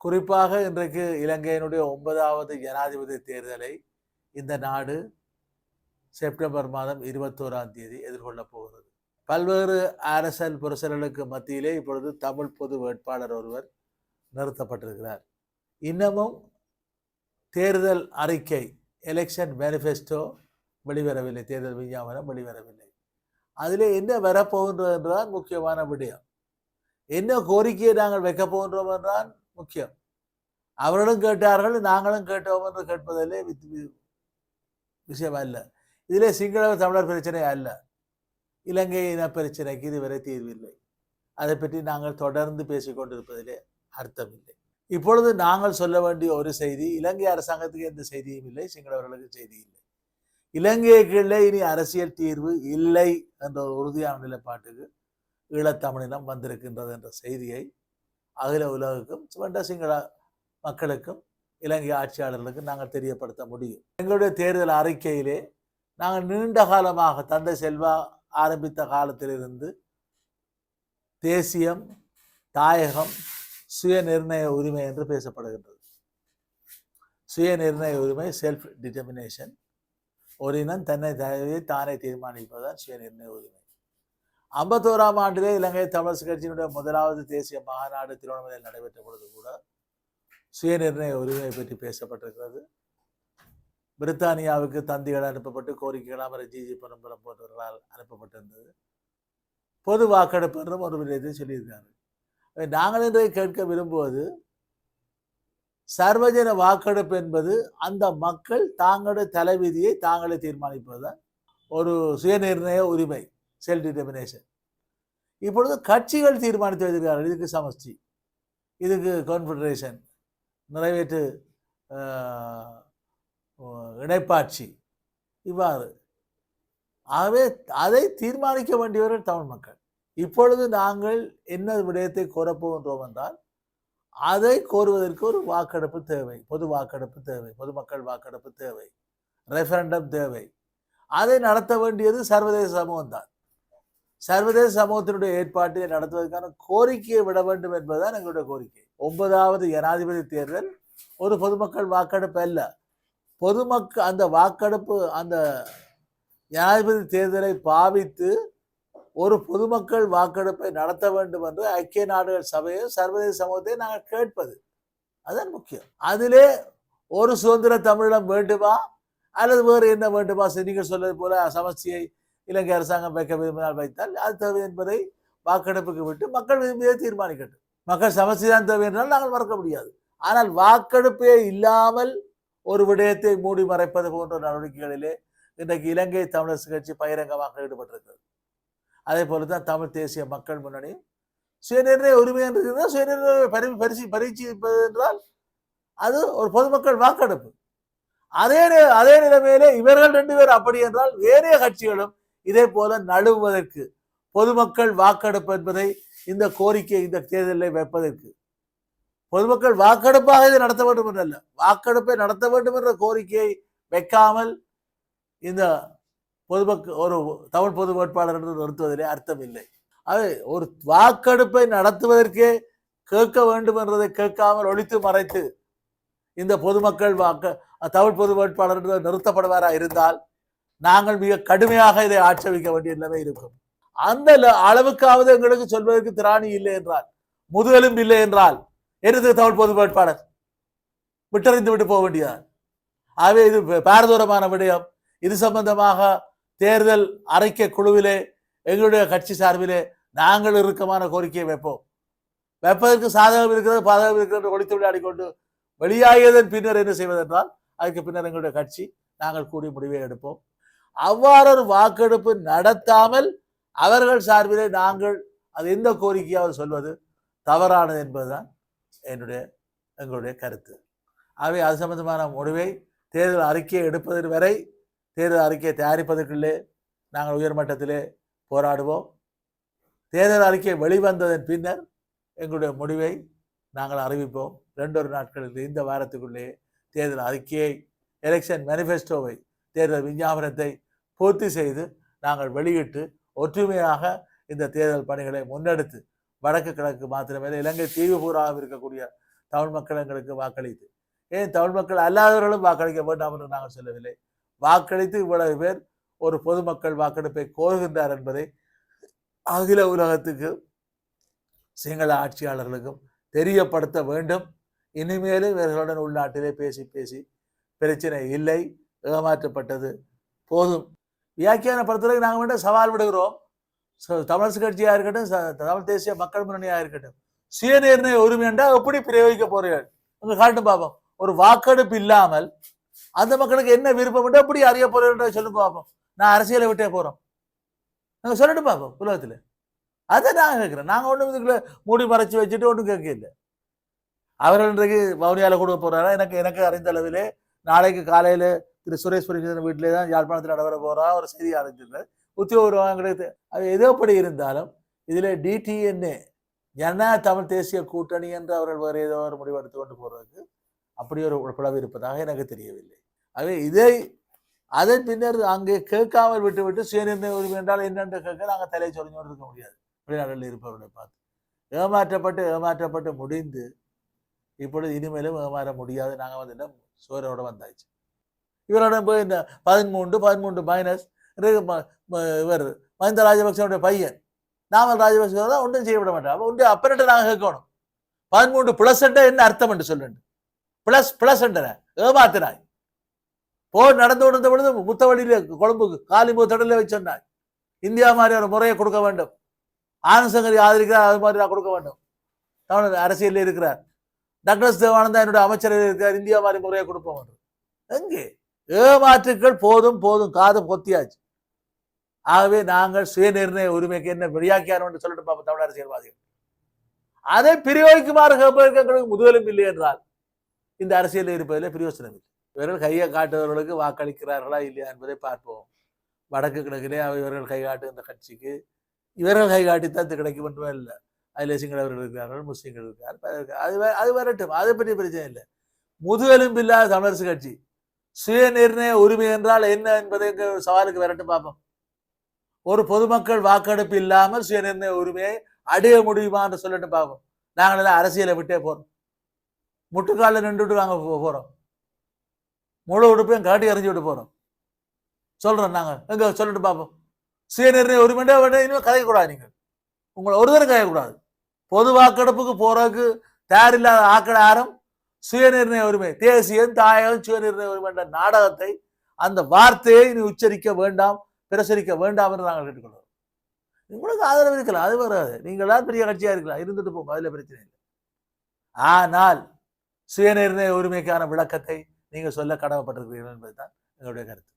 குறிப்பாக இன்றைக்கு இலங்கையினுடைய ஒன்பதாவது ஜனாதிபதி தேர்தலை இந்த நாடு செப்டம்பர் மாதம் இருபத்தோராம் தேதி எதிர்கொள்ளப் போகிறது. பல்வேறு அரசல் புரசல்களுக்கு மத்தியிலே இப்பொழுது தமிழ் பொது வேட்பாளர் ஒருவர் நிறுத்தப்பட்டிருக்கிறார். இன்னமும் தேர்தல் அறிக்கை எலெக்ஷன் மேனிஃபெஸ்டோ வெளிவரவில்லை. தேர்தல் விஞ்ஞாபனம் வெளிவரவில்லை. அதிலே என்ன வரப்போகின்றது என்றால் முக்கியமான விடயம். என்ன கோரிக்கையை நாங்கள் வைக்கப் போகின்றோம் என்றால் முக்கியம். அவர்களும் கேட்டார்கள் நாங்களும் கேட்டோம் என்று கேட்பதிலே வித் விஷயம் அல்ல. இதிலே சிங்கள தமிழர் பிரச்சனை அல்ல. இலங்கை இன பிரச்சனைக்கு இதுவரை தீர்வில்லை. அதை பற்றி நாங்கள் தொடர்ந்து பேசிக் கொண்டிருப்பதிலே அர்த்தமில்லை இப்பொழுது நாங்கள் சொல்ல வேண்டிய ஒரு செய்தி இலங்கை அரசாங்கத்துக்கு எந்த செய்தியும் இல்லை சிங்களவர்களுக்கு செய்தி இல்லை. இலங்கைக்குள்ளே இனி அரசியல் தீர்வு இல்லை என்ற உறுதியான நிலைப்பாட்டுக்கு ஈழத்தமிழினம் வந்திருக்கின்றது என்ற செய்தியை அகில உலகுக்கும் சுவண்ட சிங்கள மக்களுக்கும் இலங்கை ஆட்சியாளர்களுக்கும் நாங்கள் தெரியப்படுத்த முடியும். எங்களுடைய தேர்தல் அறிக்கையிலே நாங்கள் நீண்ட காலமாக தந்தை செல்வா ஆரம்பித்த காலத்திலிருந்து தேசியம் தாயகம் சுய நிர்ணய உரிமை என்று பேசப்படுகின்றது. சுய நிர்ணய உரிமை செல்ஃப் டிட்டர்மினேஷன் ஒரு இனம் தன்னை தயவை தானே தீர்மானிப்பதுதான் சுய நிர்ணய உரிமை. ஐம்பத்தோராம் ஆண்டிலே இலங்கை தமிழரசு கட்சியினுடைய முதலாவது தேசிய மாநாடு திருவண்ணாமலையில் நடைபெற்ற பொழுது கூட சுய நிர்ணய உரிமையை பற்றி பேசப்பட்டிருக்கிறது. பிரித்தானியாவுக்கு தந்திகள் அனுப்பப்பட்டு கோரிக்கைகள் அமர ஜிஜி பரம்பரம் போன்றவர்களால் அனுப்பப்பட்டிருந்தது. பொது வாக்கெடுப்பு என்றும் ஒரு விடயத்தை சொல்லியிருக்காரு. நாங்கள் இன்றை கேட்க விரும்புவது சர்வஜன வாக்கெடுப்பு என்பது அந்த மக்கள் தாங்களுடைய தலைவிதியை தாங்களே தீர்மானிப்பதுதான் ஒரு சுயநிர்ணய உரிமை. செல்ஃப் டிட்டர்மினேஷன் இப்பொழுது கட்சிகள் தீர்மானித்து வைத்திருக்கிறார்கள். இதுக்கு சமஷ்டி. இதுக்கு கான்ஃபெடரேஷன் நிறைவேற்று இணைப்பாட்சி. இவ்வாறு. ஆகவே அதை தீர்மானிக்க வேண்டியவர்கள் தமிழ் மக்கள். இப்பொழுது நாங்கள் என்ன விடயத்தை கோரப்போகின்றோம் என்றால் அதை கோருவதற்கு ஒரு வாக்கெடுப்பு தேவை. பொது வாக்கெடுப்பு தேவை. பொதுமக்கள் வாக்கெடுப்பு தேவை. ரெஃபரண்டம் தேவை. அதை நடத்த வேண்டியது சர்வதேச சமூகம் தான் சர்வதேச சமூகத்தினுடைய ஏற்பாட்டை நடத்துவதற்கான கோரிக்கையை விட வேண்டும் என்பதுதான் எங்களுடைய கோரிக்கை. ஒன்பதாவது ஜனாதிபதி தேர்தல் ஒரு பொதுமக்கள் வாக்கெடுப்பு அல்ல. பொதுமக்கள் அந்த வாக்கெடுப்பு அந்த ஜனாதிபதி தேர்தலை பாவித்து ஒரு பொதுமக்கள் வாக்கெடுப்பை நடத்த வேண்டும் என்று ஐக்கிய நாடுகள் சபையை சர்வதேச சமூகத்தை நாங்கள் கேட்பது. அதுதான் முக்கியம். அதிலே ஒரு சுதந்திர தமிழம் வேண்டுமா? அல்லது வேறு என்ன வேண்டுமா? சரி, நீங்கள் சொல்வது போல சமஸ்தியை இலங்கை அரசாங்கம் வைக்க விரும்பினால் வைத்தால் அது தேவை என்பதை வாக்கெடுப்புக்கு விட்டு மக்கள் விரும்பியதை தீர்மானிக்கட்டும். மக்கள் சமஸ்டி தேவை என்றால் நாங்கள் மறக்க முடியாது. ஆனால் வாக்கெடுப்பே இல்லாமல் ஒரு விடயத்தை மூடி மறைப்பது போன்ற நடவடிக்கைகளிலே இன்றைக்கு இலங்கை தமிழரசு கட்சி பகிரங்கமாக ஈடுபட்டிருக்கிறது. அதே போல தான் தமிழ் தேசிய மக்கள் முன்னணி சுயநிர்ணய உரிமை என்று சுயநிர்ணய பரிசு பரிசு பரீட்சிப்பது என்றால் அது ஒரு பொதுமக்கள் வாக்கெடுப்பு. அதே அதே நிலைமையிலே இவர்கள் ரெண்டு பேர் அப்படி என்றால் வேறே கட்சிகளும் இதே போல நழுவுவதற்கு பொதுமக்கள் வாக்கெடுப்பு என்பதை இந்த கோரிக்கை இந்த தேர்தலில் வைப்பதற்கு. பொதுமக்கள் வாக்கெடுப்பாக இதை நடத்த வேண்டும் என்றல்ல. வாக்கெடுப்பை நடத்த வேண்டும் என்ற கோரிக்கையை வைக்காமல் இந்த பொதுமக்கள் ஒரு தமிழ் பொது வேட்பாளர் என்று நிறுத்துவதிலே அர்த்தம் இல்லை. அது ஒரு வாக்கெடுப்பை நடத்துவதற்கே கேட்க வேண்டும் என்றதை கேட்காமல் ஒழித்து மறைத்து இந்த பொதுமக்கள் வாக்க தமிழ் பொது வேட்பாளர் என்று நிறுத்தப்படுவாரா இருந்தால் நாங்கள் மிக கடுமையாக இதை ஆட்சேபிக்க வேண்டிய நிலைமை இருக்கும். அந்த அளவுக்காவது எங்களுக்கு சொல்வதற்கு திராணி இல்லை என்றால் முதுகெலும் இல்லை என்றால் எரிது தமிழ் பொது வேட்பாளர்? விட்டறிந்து விட்டு போக வேண்டியதான் ஆகவே இது பாரதூரமான விடயம். இது சம்பந்தமாக தேர்தல் அறிக்கை குழுவிலே எங்களுடைய கட்சி சார்பிலே நாங்கள் இறுக்கமான கோரிக்கையை வைப்போம். வைப்பதற்கு சாதகம் இருக்கிறது பாதகம் இருக்கிறது ஒழித்து விளையாடி கொண்டு வெளியாகியதன் பின்னர் என்ன செய்வதென்றால் அதுக்கு பின்னர் எங்களுடைய கட்சி நாங்கள் கூடி முடிவை எடுப்போம். அவ்வாறொரு வாக்கெடுப்பு நடத்தாமல் அவர்கள் சார்பிலே நாங்கள் அது எந்த கோரிக்கையாவது சொல்வது? தவறானது என்பதுதான் என்னுடைய எங்களுடைய கருத்து. ஆகவே அது சம்பந்தமான முடிவை தேர்தல் அறிக்கையை எடுப்பதன் வரை தேர்தல் அறிக்கையை தயாரிப்பதற்குள்ளே நாங்கள் உயர்மட்டத்திலே போராடுவோம். தேர்தல் அறிக்கை வெளிவந்ததன் பின்னர் எங்களுடைய முடிவை நாங்கள் அறிவிப்போம். ரெண்டொரு நாட்களுக்கு இந்த வாரத்துக்குள்ளே தேர்தல் அறிக்கையை எலெக்ஷன் மேனிஃபெஸ்டோவை தேர்தல் விஞ்ஞாபனத்தை பூர்த்தி செய்து நாங்கள் வெளியிட்டு ஒற்றுமையாக இந்த தேர்தல் பணிகளை முன்னெடுத்து வடக்கு கிழக்கு மாத்திரமே இலங்கை தீவு பூராக இருக்கக்கூடிய தமிழ் மக்கள் எங்களுக்கு வாக்களித்து ஏன் தமிழ் மக்கள் அல்லாதவர்களும் வாக்களிக்க வேண்டாம் என்று நாங்கள் சொல்லவில்லை. வாக்களித்து இவ்வளவு பேர் ஒரு பொதுமக்கள் வாக்கெடுப்பை கோருகின்றார் என்பதை அகில உலகத்துக்கு சிங்கள ஆட்சியாளர்களுக்கும் தெரியப்படுத்த வேண்டும். இனிமேலும் இவர்களுடன் உள்நாட்டிலே பேசி பேசி பிரச்சனை இல்லை ஏமாற்றப்பட்டது. போதும். வியாக்கியானப்படுத்துறதுக்கு நாங்கள் மட்டும் சவால் விடுகிறோம். ச- தமிழரசு கட்சியாக இருக்கட்டும் ச- தமிழ் தேசிய மக்கள் முன்னணியாக இருக்கட்டும் சுயநிர்ணய உரிமை என்றால் எப்படி பிரயோகிக்க போறீர்கள்? உங்க காட்டும் பார்ப்போம் ஒரு வாக்கெடுப்பு இல்லாமல் அந்த மக்களுக்கு என்ன விருப்பம் உண்டோ எப்படி அறிய போறீர்கள் சொல்லுங்க பார்ப்போம் நான் அரசியலை விட்டே போறோம். நாங்கள் சொல்லட்டு பார்ப்போம் உலகத்தில். அதை நான் கேட்குறேன். நாங்கள் ஒன்றும் இதுக்குள்ள மூடி மறைச்சு வச்சுட்டு ஒன்றும் கேட்க இல்லை அவர்கள் இன்றைக்கு வவுனியால கொடுக்க போறாரா? எனக்கு எனக்கு அறிந்த அளவிலே நாளைக்கு காலையில் திரு சுரேஷ் பரிசன் வீட்டிலே தான் யாழ்ப்பாணத்தில் நடைபெற போகிறா ஒரு செய்தி அறிஞ்சிருந்தார் கிடையாது அது எதோப்படி இருந்தாலும் இதுல டிடிஎன்ஏ ஜன தமிழ் தேசிய கூட்டணி என்று அவர்கள் வேறு ஏதோ ஒரு முடிவு எடுத்து கொண்டு போறதுக்கு அப்படி ஒரு பிளவு இருப்பதாக எனக்கு தெரியவில்லை. ஆகவே இதை அதன் பின்னர் அங்கே கேட்காமல் விட்டு விட்டு சுயநிர்ணய உரிமை என்றால் என்னென்று கேட்க நாங்கள் தலை சொரிஞ்சோடு இருக்க முடியாது. வெளிநாடுகளில் இருப்பவர்களை பார்த்து. ஏமாற்றப்பட்டு ஏமாற்றப்பட்டு முடிந்து இப்பொழுது இனிமேலும் ஏமாற முடியாது. நாங்கள் வந்து சுவரோடு வந்தாச்சு. இவரோட போய் இந்த பதிமூன்று பதிமூன்று மைனஸ் இவர் மஹிந்த ராஜபக்சனுடைய பையன். நாமல் ராஜபக்ச தான் ஒன்றும் செய்யப்பட மாட்டான் அப்போ ஒன்று அப்பரட்ட நாங்கள் கேட்கணும். பதிமூன்று பிளஸ் என்ன அர்த்தம் என்று சொல்லுண்டு பிளஸ் பிளஸ் ஏமாத்தினாய். போர் நடந்து கொண்டிருந்த பொழுது முத்தவழியில கொழும்பு காலிம்பு தடல வச்சு சொன்னாய். இந்தியா மாதிரி ஒரு முறையை கொடுக்க வேண்டும். ஆனசங்கரி ஆதரிக்கிறார் அது மாதிரி நான் கொடுக்க வேண்டும். தமிழர் அரசியலில் இருக்கிறார். டக்ளஸ் தேவானந்தா என்னுடைய அமைச்சரில் இருக்கிறார். இந்தியா மாதிரி முறையை கொடுப்போம் என்று. எங்கே? ஏமாற்றுக்கள் போதும் போதும். காது பொத்தியாச்சு. ஆகவே நாங்கள் சுயநிர்ணய உரிமைக்கு என்ன வியாக்கியானம் என்று சொல்லிட்டு பார்ப்போம் தமிழ் அரசியல்வாதிகள் அதை பிரயோகிக்குமாறு கேட்பதற்கு முதுகலும் இல்லை என்றால் இந்த அரசியலில் இருப்பதில் பிரயோசனம் இல்லை. இவர்கள் கையை காட்டுவர்களுக்கு வாக்களிக்கிறார்களா இல்லையா என்பதை பார்ப்போம். வடக்கு கிழக்கிலே இவர்கள் கை காட்டுகின்ற கட்சிக்கு இவர்கள் கை காட்டித்தான் கிடைக்கும் என்றுமே இல்லை. அதில் சிங்களவர்கள் இருக்கிறார்கள் முஸ்லீம்கள் இருக்கிறார்கள் அது அது வரட்டும். அதை பற்றி பிரச்சனை இல்லை. முதுகெலும்பில்லாத தமிழரசு கட்சி சுயநிர்ணய உரிமை என்றால் என்ன என்பதை சவாலுக்கு விரட்டு பார்ப்போம். ஒரு பொதுமக்கள் வாக்கெடுப்பு இல்லாமல் சுயநிர்ணய உரிமையை அடைய முடியுமா என்று சொல்லிட்டு பார்ப்போம். நாங்கள் எல்லாம் அரசியலை விட்டே போறோம். முட்டுக்காலில் நின்றுட்டு நாங்கள் போ- போறோம். முழு உடுப்பையும் காட்டி எறிஞ்சு விட்டு போறோம். சொல்றோம் நாங்க. எங்க சொல்லிட்டு பார்ப்போம். சுயநிர்ணய உரிமைண்டே இனிமேல் கதைக்கூடாது நீங்கள் உங்களை ஒரு தரம் கதைக்கூடாது பொது வாக்கெடுப்புக்கு போறதுக்கு தயாரில்லாத ஆக்கள் யாரும் சுயநிர்ணய உரிமை தேசியம் தாயகம் சுயநிர்ணய உரிமை என்ற நாடகத்தை அந்த வார்த்தையை நீ உச்சரிக்க வேண்டாம் பிரசரிக்க வேண்டாம் என்று நாங்கள் கேட்டுக்கொள்வோம் உங்களுக்கு ஆதரவு இருக்கலாம் அது வராது. நீங்களா பெரிய கட்சியாக இருக்கலாம். இருந்துட்டு போங்க அதில் பிரச்சனை இல்லை. ஆனால் சுயநிர்ணய உரிமைக்கான விளக்கத்தை நீங்கள் சொல்ல கடமைப்பட்டிருக்கிறீர்கள் என்பதுதான் எங்களுடைய கருத்து.